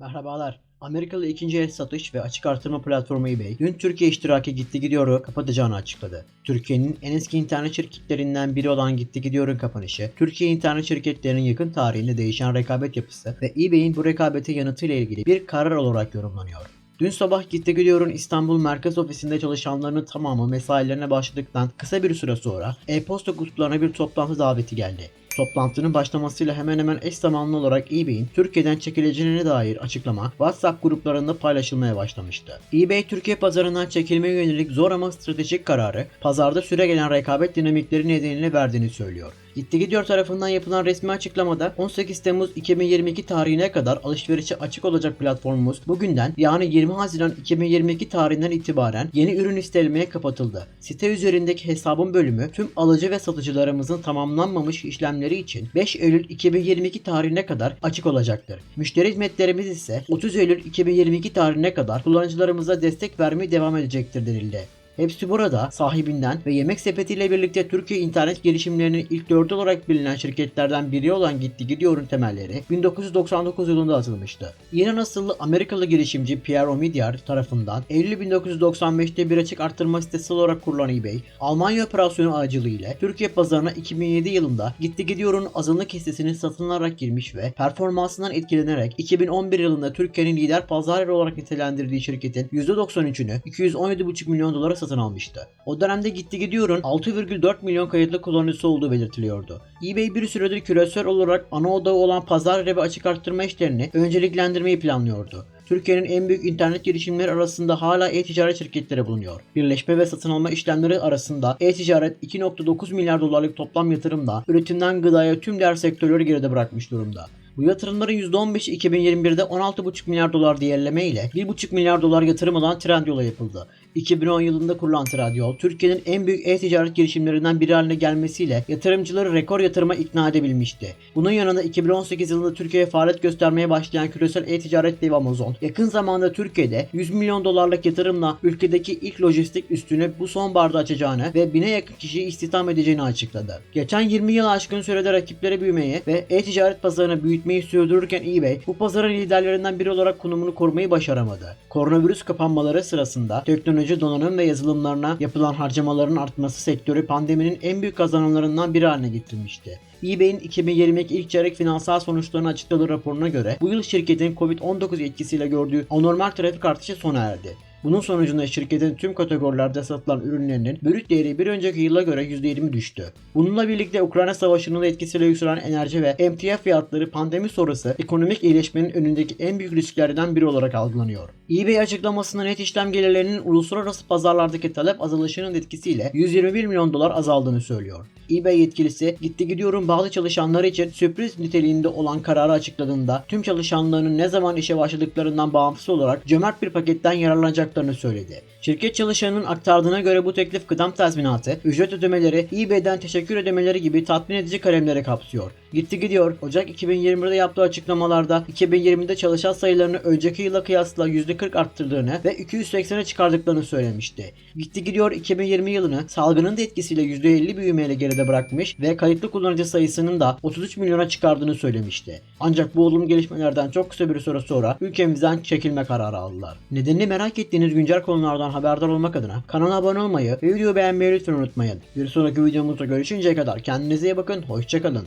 Merhabalar. Amerikalı ikinci el satış ve açık artırma platformu eBay dün Türkiye iştiraki Gitti Gidiyor'u kapatacağını açıkladı. Türkiye'nin en eski internet şirketlerinden biri olan Gitti Gidiyor'un kapanışı, Türkiye internet şirketlerinin yakın tarihinde değişen rekabet yapısı ve eBay'in bu rekabete yanıtıyla ilgili bir karar olarak yorumlanıyor. Dün sabah Gitti Gidiyor'un İstanbul Merkez Ofisi'nde çalışanlarının tamamı mesailerine başladıktan kısa bir süre sonra e-posta kutularına bir toplantı daveti geldi. Toplantının başlamasıyla hemen hemen eş zamanlı olarak eBay'in Türkiye'den çekileceğine dair açıklama WhatsApp gruplarında paylaşılmaya başlamıştı. eBay Türkiye pazarından çekilmeye yönelik zor ama stratejik kararı pazarda süregelen rekabet dinamikleri nedeniyle verdiğini söylüyor. Gitti Gidiyor tarafından yapılan resmi açıklamada 18 Temmuz 2022 tarihine kadar alışverişe açık olacak platformumuz bugünden yani 20 Haziran 2022 tarihinden itibaren yeni ürün isterilmeye kapatıldı. Site üzerindeki hesabın bölümü tüm alıcı ve satıcılarımızın tamamlanmamış işlemleri için 5 Eylül 2022 tarihine kadar açık olacaktır. Müşteri hizmetlerimiz ise 30 Eylül 2022 tarihine kadar kullanıcılarımıza destek vermeye devam edecektir denildi. Hepsi burada sahibinden ve Yemek Sepeti ile birlikte Türkiye internet gelişimlerinin ilk dördü olarak bilinen şirketlerden biri olan Gitti Gidiyor'un temelleri 1999 yılında atılmıştı. Yine nasıllı Amerikalı girişimci Pierre Omidyar tarafından Eylül 1995'te bir açık arttırma sitesi olarak kurulan eBay, Almanya operasyonu aracılığıyla Türkiye pazarına 2007 yılında Gitti Gidiyor'un azınlık hissesini satın alarak girmiş ve performansından etkilenerek 2011 yılında Türkiye'nin lider pazar olarak nitelendirdiği şirketin %93'ünü 217,5 milyon dolara satın almıştı. O dönemde Gitti Gidiyor'un 6,4 milyon kayıtlı kullanıcısı olduğu belirtiliyordu. eBay bir süredir küresel olarak ana odağı olan pazar ve açık arttırma işlerini önceliklendirmeyi planlıyordu. Türkiye'nin en büyük internet girişimleri arasında hala e-ticaret şirketleri bulunuyor. Birleşme ve satın alma işlemleri arasında e-ticaret 2.9 milyar dolarlık toplam yatırımla üretimden gıdaya tüm diğer sektörleri geride bırakmış durumda. Bu yatırımların %15'i 2021'de 16,5 milyar dolar değerleme ile 1,5 milyar dolar yatırım alan Trendyol'a yapıldı. 2010 yılında kurulan Trendyol, Türkiye'nin en büyük e-ticaret girişimlerinden biri haline gelmesiyle yatırımcıları rekor yatırıma ikna edebilmişti. Bunun yanında 2018 yılında Türkiye'ye faaliyet göstermeye başlayan küresel e-ticaret devi Amazon, yakın zamanda Türkiye'de 100 milyon dolarlık yatırımla ülkedeki ilk lojistik üstünü bu sonbaharda açacağını ve bine yakın kişiyi istihdam edeceğini açıkladı. Geçen 20 yıl aşkın sürede rakipleri büyümeyi ve e-ticaret pazarını büyütmeyi sürdürürken eBay bu pazarın liderlerinden biri olarak konumunu korumayı başaramadı. Koronavirüs kapanmaları sırasında teknoloji, donanım ve yazılımlarına yapılan harcamaların artması sektörü pandeminin en büyük kazananlarından biri haline getirmişti. eBay'in 2022 ilk çeyrek finansal sonuçlarını açıkladığı raporuna göre bu yıl şirketin Covid-19 etkisiyle gördüğü anormal trafik artışı sona erdi. Bunun sonucunda şirketin tüm kategorilerde satılan ürünlerinin brüt değeri bir önceki yıla göre %20 düştü. Bununla birlikte Ukrayna Savaşı'nın etkisiyle yükselen enerji ve emtia fiyatları pandemi sonrası ekonomik iyileşmenin önündeki en büyük risklerden biri olarak algılanıyor. eBay açıklamasında net işlem gelirlerinin uluslararası pazarlardaki talep azalışının etkisiyle 121 milyon dolar azaldığını söylüyor. eBay yetkilisi gitti gidiyorum bağlı çalışanlar için sürpriz niteliğinde olan kararı açıkladığında tüm çalışanlarının ne zaman işe başladıklarından bağımsız olarak cömert bir paketten yararlanacaklarını söyledi. Şirket çalışanının aktardığına göre bu teklif kıdem tazminatı, ücret ödemeleri, eBay'den teşekkür ödemeleri gibi tatmin edici kalemleri kapsıyor. Gitti gidiyor. Ocak 2021'de yaptığı açıklamalarda 2020'de çalışan sayılarını önceki yıla kıyasla %40 arttırdığını ve 280'e çıkardıklarını söylemişti. Gitti gidiyor 2020 yılını salgının da etkisiyle %50 büyümeyle geride bırakmış ve kayıtlı kullanıcı sayısının da 33 milyona çıkardığını söylemişti. Ancak bu olumlu gelişmelerden çok kısa bir süre sonra ülkemizden çekilme kararı aldılar. Nedenini merak ettiğiniz güncel konulardan haberdar olmak adına kanala abone olmayı ve videoyu beğenmeyi lütfen unutmayın. Bir sonraki videomuzda görüşünceye kadar kendinize iyi bakın, hoşçakalın.